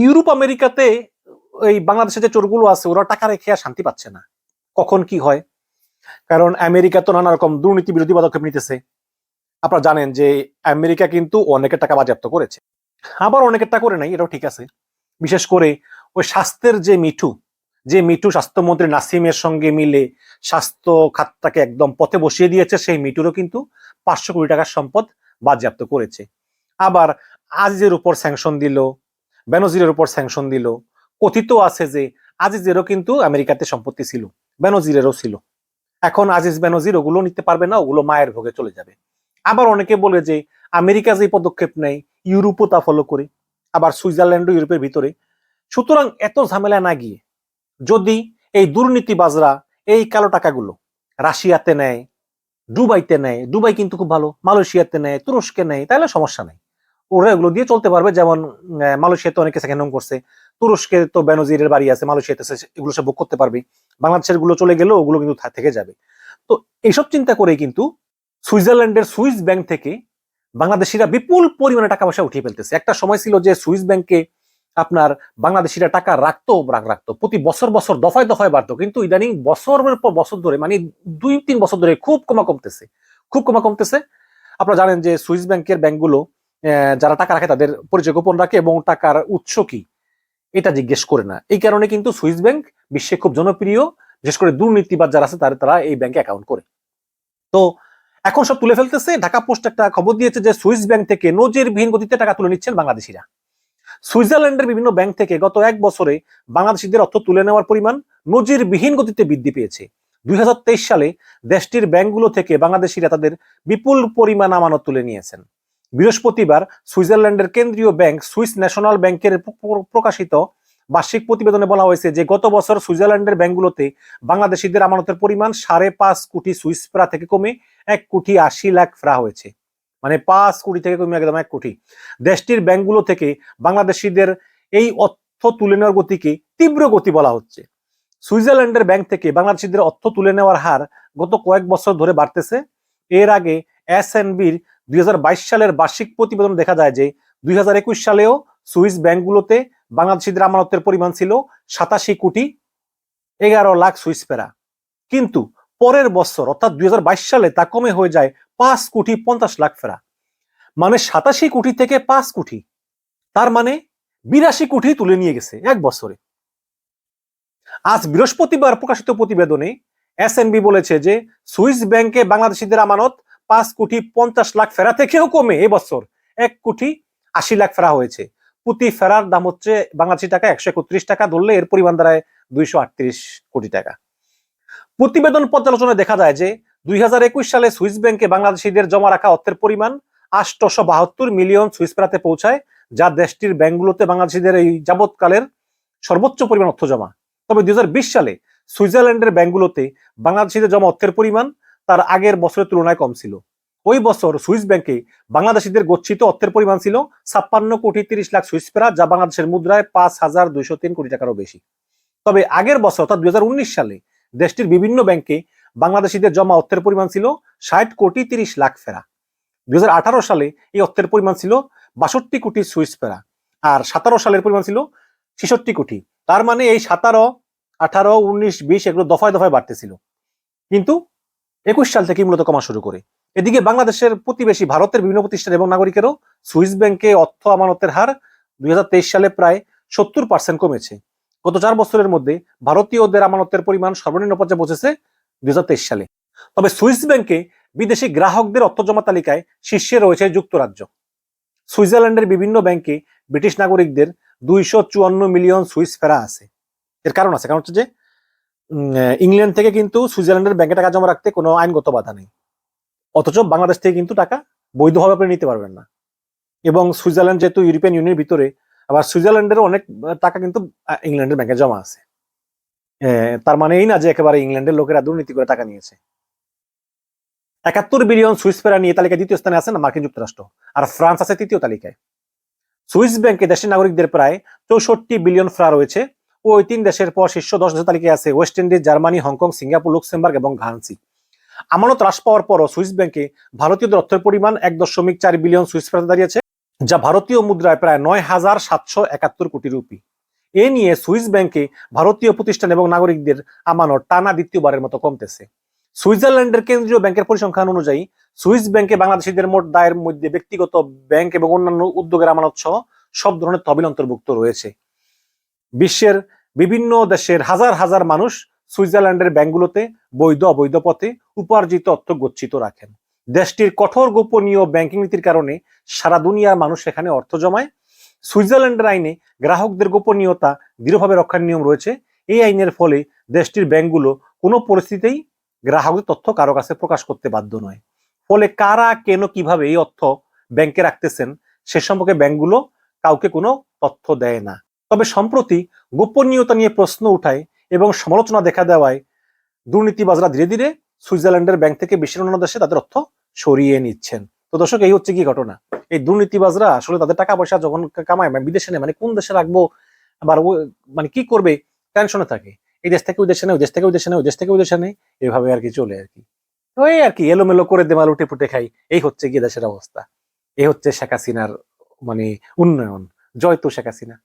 Europe, আমেরিকাতে এই বাংলাদেশে যে চোরগুলো আছে, ওরা টাকা রেখে আর শান্তি পাচ্ছে না। কখন কি হয়? কারণ আমেরিকা তো নানা রকম দুর্নীতি বিরোধী পদক্ষেপ নিতেছে। আপনারা জানেন যে আমেরিকা কিন্তু অনেকের টাকা বাজেয়াপ্ত করেছে। আবার অনেকের টাকা করে নাই, এটাও ঠিক আছে। বিশেষ করে ওই স্বাস্থ্যের যে মিঠু যে মিঠু স্বাস্থ্যমন্ত্রী নাসিমের সঙ্গে মিলে স্বাস্থ্য খাতটাকে একদম পথে বসিয়ে দিয়েছে, সেই মিঠুরও কিন্তু পাঁচশো কোটি টাকার সম্পদ বাজেয়াপ্ত করেছে। আবার আজিজের উপর স্যাংশন দিল বেনজিরের উপর স্যাংশন দিল। কথিত আছে যে আজিজেরও কিন্তু আমেরিকাতে সম্পত্তি ছিল, বেনজিরেরও ছিল। এখন আজিজ বেনজির ওগুলো নিতে পারবে না, ওগুলো মায়ের ভোগে চলে যাবে। আবার অনেকে বলে যে আমেরিকা যে পদক্ষেপ নেয়, ইউরোপও তা ফলো করে, আবার সুইজারল্যান্ডও ইউরোপের ভিতরে। সুতরাং এত ঝামেলা না গিয়ে যদি এই দুর্নীতিবাজরা এই কালো টাকাগুলো রাশিয়াতে নেয়, দুবাইতে নেয়, দুবাই কিন্তু খুব ভালো, মালয়েশিয়াতে নেয়, তুরস্কে নেয়, তাহলে সমস্যা নেই। ওরা এগুলো দিয়ে চলতে পারবে। যেমন মালয়েশিয়াতে অনেকে সেকেন্ড হোম করছে। তুরস্কে তো বেনজিরের বাড়ি আছে মালয়েশিয়াতে এগুলো সে বুক করতে পারবে বাংলাদেশেরগুলো চলে গেলেও ওগুলো কিন্তু থেকে যাবে। তো এইসব চিন্তা করেই কিন্তু সুইজারল্যান্ডের সুইস ব্যাংক থেকে বাংলাদেশিরা বিপুল পরিমাণে টাকা পয়সা উঠিয়ে ফেলতেছে। একটা সময় ছিল যে সুইস ব্যাংকে আপনার বাংলাদেশিরা টাকা রাখতো রাখতো। প্রতি বছর বছর দফায় দফায় বাড়তো। কিন্তু ইদানিং বছরের পর বছর ধরে মানে দুই, তিন বছর ধরে খুব কমা কমতেছে খুব কমা কমতেছে আপনারা জানেন যে সুইস ব্যাংকের ব্যাংকগুলো যারা টাকা রাখে তাদের পরিচয় গোপন রাখে এবং টাকার উৎস কি? এটা জিজ্ঞেস করে না। এই কারণে কিন্তু সুইস ব্যাংক বিশ্বে খুব জনপ্রিয়। বিশেষ করে দুর্নীতিবাদ যারা আছে, তারা তারা এই ব্যাংকে অ্যাকাউন্ট করে। তো এখন সব তুলে ফেলতেছে। ঢাকা পোস্ট একটা খবর দিয়েছে যে সুইস ব্যাংক থেকে নজিরবিহীন গতিতে টাকা তুলে নিচ্ছেন বাংলাদেশিরা। সুইজারল্যান্ডের বিভিন্ন ব্যাংক থেকে গত এক বছরে বাংলাদেশিদের অর্থ তুলে নেওয়ার পরিমাণ নজিরবিহীন গতিতে বৃদ্ধি পেয়েছে। দুই হাজার তেইশ সালে দেশটির ব্যাংকগুলো থেকে বাংলাদেশিরা তাদের বিপুল পরিমাণ আমানত তুলে নিয়েছেন। বৃহস্পতিবার সুইজারল্যান্ডের কেন্দ্রীয় ব্যাংক সুইস ন্যাশনাল ব্যাংকের প্র- প্র- প্রকাশিত বার্ষিক প্রতিবেদনে বলা হয়েছে যে গত বছর সুইজারল্যান্ডের ব্যাংকগুলোতে বাংলাদেশিদের আমানতের পরিমাণ সাড়ে পাঁচ কোটি সুইস ফ্রা থেকে কমে এক কোটি আশি লাখ ফ্রা হয়েছে। মানে পাঁচ কোটি থেকে কমে একদম এক কোটি। দেশটির ব্যাংকগুলো থেকে বাংলাদেশিদের এই অর্থ তুলে নেওয়ার গতিকে তীব্র গতি বলা হচ্ছে। সুইজারল্যান্ডের ব্যাংক থেকে বাংলাদেশিদের অর্থ তুলে নেওয়ার হার গত কয়েক বছর ধরে বাড়তেছে। এর আগে এস এন বির দুই হাজার বাইশ সালের বার্ষিক প্রতিবেদন দেখা যায় যে দুই হাজার একুশ সালেও সুইস ব্যাংকগুলোতে বাংলাদেশিদের আমানতের পরিমাণ ছিল সাতাশি কোটি এগারো লাখ সুইস পেরা। কিন্তু পরের বছর, অর্থাৎ দুই হাজার বাইশ সালে, তা কমে হয়ে যায় পাঁচ কোটি পঞ্চাশ লাখ ফেরা মানে সাতাশি কোটি থেকে পাঁচ কোটি। তার মানে বিরাশি কোটি তুলে নিয়ে গেছে এক বছরে। আজ বৃহস্পতিবার প্রকাশিত প্রতিবেদনে এসএনবি বলেছে যে সুইস ব্যাংকে বাংলাদেশিদের আমানত পাঁচ কোটি পঞ্চাশ লাখ ফেরা থেকেও কমে এবছর। এক কোটি আশি লাখ ফেরা হয়েছে। প্রতি ফেরার দাম হচ্ছে বাংলাদেশি টাকা একশো একত্রিশ টাকা, ধরলে এর পরিমাণ দাঁড়ায় দুইশো আটত্রিশ কোটি টাকা। প্রতিবেদন পর্যালোচনায় দেখা যায় যে দুই হাজার একুশ সালে সুইস ব্যাংকে বাংলাদেশিদের জমা রাখা অর্থের পরিমাণ আটশোশো বাহাত্তর মিলিয়ন সুইস ফেরাতে পৌঁছায়, যা দেশটির ব্যাংকগুলোতে বাংলাদেশিদের এই যাবৎকালের সর্বোচ্চ পরিমাণ অর্থ জমা। তবে দুই হাজার বিশ সালে সুইজারল্যান্ডের ব্যাংকগুলোতে বাংলাদেশিদের জমা অর্থের পরিমাণ তার আগের বছরের তুলনায় কম ছিল। ওই বছর সুইস ব্যাংকে বাংলাদেশিদের গচ্ছিত অর্থের পরিমাণ ছিল ছাপ্পান্ন কোটি তিরিশ লাখ সুইস ফেরা যা বাংলাদেশের মুদ্রায় পাঁচ হাজার দুইশো তিন কোটি টাকারও বেশি। তবে আগের বছর অর্থাৎ দুই হাজার উনিশ সালে দেশটির বিভিন্ন ব্যাংকে বাংলাদেশিদের জমা অর্থের পরিমাণ ছিল ষাট কোটি তিরিশ লাখ ফেরা দুই হাজার আঠারো সালে এই অর্থের পরিমাণ ছিল বাষট্টি কোটি সুইস ফেরা আর সতেরো সালের পরিমাণ ছিল ছেষট্টি কোটি। তার মানে এই সাতারো, আঠারো, উনিশ, বিশ এগুলো দফায় দফায় বাড়তেছিল। কিন্তু একুশ সাল থেকে মূলত কমা শুরু করে। এদিকে বাংলাদেশের প্রতিবেশী ভারতের বিভিন্ন প্রতিষ্ঠান এবং নাগরিকেরও সুইস ব্যাংকে অর্থ আমানতের হার দুই হাজার তেইশ সালে প্রায় সত্তর পার্সেন্ট কমেছে। গত চার বছরের মধ্যে ভারতীয়দের আমানতের পরিমাণ সর্বনিম্ন পর্যায়ে পৌঁছেছে দুই হাজার তেইশ সালে। তবে সুইস ব্যাংকে বিদেশি গ্রাহকদের অর্থ জমা তালিকায় শীর্ষে রয়েছে যুক্তরাজ্য। সুইজারল্যান্ডের বিভিন্ন ব্যাংকে ব্রিটিশ নাগরিকদের দুইশো চুয়ান্ন মিলিয়ন সুইস ফেরা আছে। এর কারণ আছে। কারণ হচ্ছে যে ইংল্যান্ড থেকে কিন্তু সুইজারল্যান্ডের ব্যাংকে টাকা জমা রাখতে কোনো আইনগত বাধা নেই। অথচ বাংলাদেশ থেকে কিন্তু টাকা বৈধভাবে আপনি নিতে পারবেন না। এবং সুইজারল্যান্ড যেহেতু ইউরোপিয়ান ইউনিয়নের ভিতরে, আবার সুইজারল্যান্ডের অনেক টাকা কিন্তু ইংল্যান্ডের ব্যাংকে জমা আছে। তার মানে এই না যে একেবারে ইংল্যান্ডের লোকেরা দুর্নীতি করে টাকা নিয়েছে। একাত্তর বিলিয়ন সুইস ফেরা নিয়ে তালিকায় দ্বিতীয় স্থানে আছে না মার্কিন যুক্তরাষ্ট্র, আর ফ্রান্স আছে তৃতীয় তালিকায়। সুইস ব্যাংকে দেশের নাগরিকদের প্রায় চৌষট্টি বিলিয়ন ফ্রা রয়েছে। ওই তিন দেশের পর শীর্ষ দশ দেশের তালিকায় আছে West Indies, Germany, Hong Kong, Singapore, Luxembourg এবং ঘানসি। আমানত হ্রাস পাওয়ার পরও সুইস ব্যাংকে ভারতীয়দের অর্থের পরিমাণ এক দশমিক চার বিলিয়ন সুইস ফ্রাতে দাঁড়িয়েছে, যা ভারতীয় মুদ্রায় প্রায় নয় হাজার সাতশো একাত্তর কোটি রুপি। এ নিয়ে সুইস ব্যাংকে ভারতীয় প্রতিষ্ঠান এবং নাগরিকদের আমানত টানা দ্বিতীয়বারের মতো কমতেছে। সুইজারল্যান্ডের কেন্দ্রীয় ব্যাংকের পরিসংখ্যান অনুযায়ী, সুইস ব্যাংকে বাংলাদেশিদের মোট দায়ের মধ্যে ব্যক্তিগত ব্যাংক এবং অন্যান্য উদ্যোগের আমানত সহ সব ধরনের তহবিল অন্তর্ভুক্ত রয়েছে। বিশ্বের বিভিন্ন দেশের হাজার হাজার মানুষ সুইজারল্যান্ডের ব্যাংকগুলোতে বৈধ, অবৈধ পথে উপার্জিত অর্থ গচ্ছিত রাখেন। দেশটির কঠোর গোপনীয় ব্যাংকিং নীতির কারণে সারা দুনিয়ার মানুষ এখানে অর্থ জমায়। সুইজারল্যান্ডের আইনে গ্রাহকদের গোপনীয়তা দৃঢ়ভাবে রক্ষার নিয়ম রয়েছে। এই আইনের ফলে দেশটির ব্যাংকগুলো কোনো পরিস্থিতিতেই গ্রাহকদের তথ্য কারও কাছে প্রকাশ করতে বাধ্য নয়। ফলে কারা, কেন, কীভাবে এই অর্থ ব্যাংকে রাখতেছেন সে সম্পর্কে ব্যাংকগুলো কাউকে কোনো তথ্য দেয় না। তবে সম্প্রতি গোপনীয়তা নিয়ে প্রশ্ন উঠায় এবং সমালোচনা দেখা দেওয়ায় দুর্নীতিবাজরা ধীরে ধীরে সুইজারল্যান্ডের ব্যাংক থেকে বিশ্বের অন্যান্য দেশে তাদের অর্থ সরিয়ে নিচ্ছেন। তো দর্শক, এই হচ্ছে কি ঘটনা? এই দুর্নীতিবাজরা আসলে তাদের টাকা পয়সা যখন কামায় মানে বিদেশে নেয় মানে কোন দেশে রাখব আবার মানে কি করবে? টেনশনে থাকে। এই দেশ থেকে ওই দেশে নেই ওই দেশ থেকে ওই দেশে নেই ওই দেশ থেকে ওই দেশে নেই এভাবে আর কি চলে আর কি। ওই আর কি, এলোমেলো করে দেমাল উঠে পুটে খাই। এই হচ্ছে গিয়ে দেশের অবস্থা। এই হচ্ছে শেখ হাসিনার মানে উন্নয়ন। জয় তো শেখ হাসিনা।